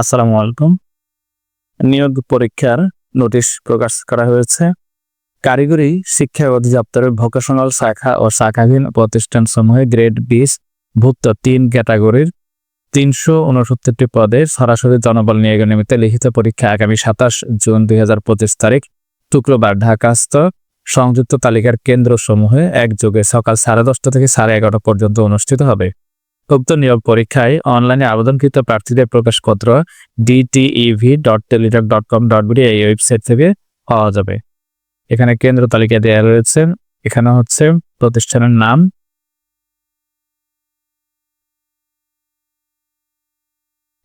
আসসালামু আলাইকুম। নিয়োগ পরীক্ষার নোটিশ প্রকাশ করা হয়েছে। কারিগরি শিক্ষা অধিদপ্তরের ভোকেশনাল শাখা ও শাখাধীন প্রতিষ্ঠান সমূহে গ্রেড বিশ, ভুক্ত তিন ক্যাটাগরির তিনশো উনসত্তরটি পদে সরাসরি জনবল নিয়োগ নিমিত্তে লিখিত পরীক্ষা আগামী সাতাশ জুন দুই হাজার পঁচিশ তারিখ, শুক্রবার ঢাকাস্থ সংযুক্ত তালিকার কেন্দ্রসমূহে একযোগে সকাল সাড়ে দশটা থেকে সাড়ে এগারোটা পর্যন্ত অনুষ্ঠিত হবে। উক্ত নিয়োগ পরীক্ষায় অনলাইনে আবেদনকৃত প্রার্থীদের প্রবেশপত্র DTEV dot Teletalk dot com dot BD এই ওয়েবসাইট থেকে পাওয়া যাবে। এখানে কেন্দ্র তালিকা দেওয়া রয়েছে, এখানে হচ্ছে প্রতিষ্ঠানের নাম।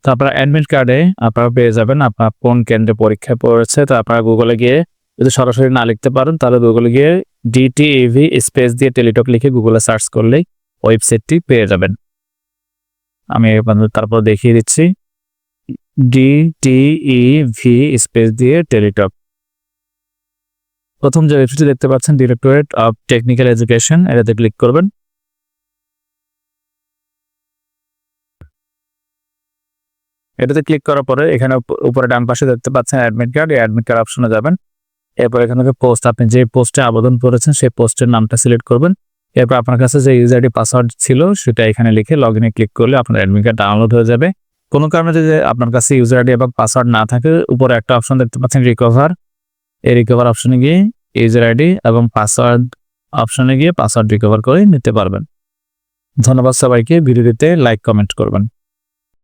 তারপর অ্যাডমিট কার্ডে আপনারা পেয়ে যাবেন, আপনার কোন কেন্দ্রে পরীক্ষা পড়েছে, তো আপনারা গুগলে গিয়ে যদি সরাসরি না লিখতে পারেন, তাহলে গুগলে গিয়ে ডিটিইভি স্পেস দিয়ে টেলিটক লিখে গুগলে সার্চ করলেই ওয়েবসাইটটি পেয়ে যাবেন। আমি তারপর দেখিয়ে দিচ্ছি। D T E V space দিয়ে টেলিটক প্রথম যে ওয়েবসাইটটি দেখতে পাচ্ছেন ডিরেক্টরেট অফ টেকনিক্যাল এডুকেশন এটাতে ক্লিক করবেন। এটাতে ক্লিক করার পরে এখানে উপ- উপরে ডান পাশে দেখতে পাচ্ছেন অ্যাডমিট কার্ড এই অ্যাডমিট কার্ড অপশনে যাবেন। এরপর এখান থেকে পোস্ট আপনি যে পোস্টে আবেদন করেছেন, সেই পোস্টের নামটা সিলেক্ট করবেন। এরপর আপনার কাছে যে ইউজার আইডি পাসওয়ার্ড ছিল, সেটা এখানে লিখে লগ ইনে ক্লিক করলে আপনার অ্যাডমিট কার্ড ডাউনলোড হয়ে যাবে। কোনো কারণে যদি আপনার কাছে ইউজার আইডি এবং পাসওয়ার্ড না থাকে, উপরে একটা অপশন দেখতে পাচ্ছেন রিকভার এই রিকভার অপশনে গিয়ে ইউজার আইডি এবং পাসওয়ার্ড অপশনে গিয়ে পাসওয়ার্ড রিকভার করে নিতে পারবেন। ধন্যবাদ সবাইকে, ভিডিওটিতে লাইক কমেন্ট করবেন।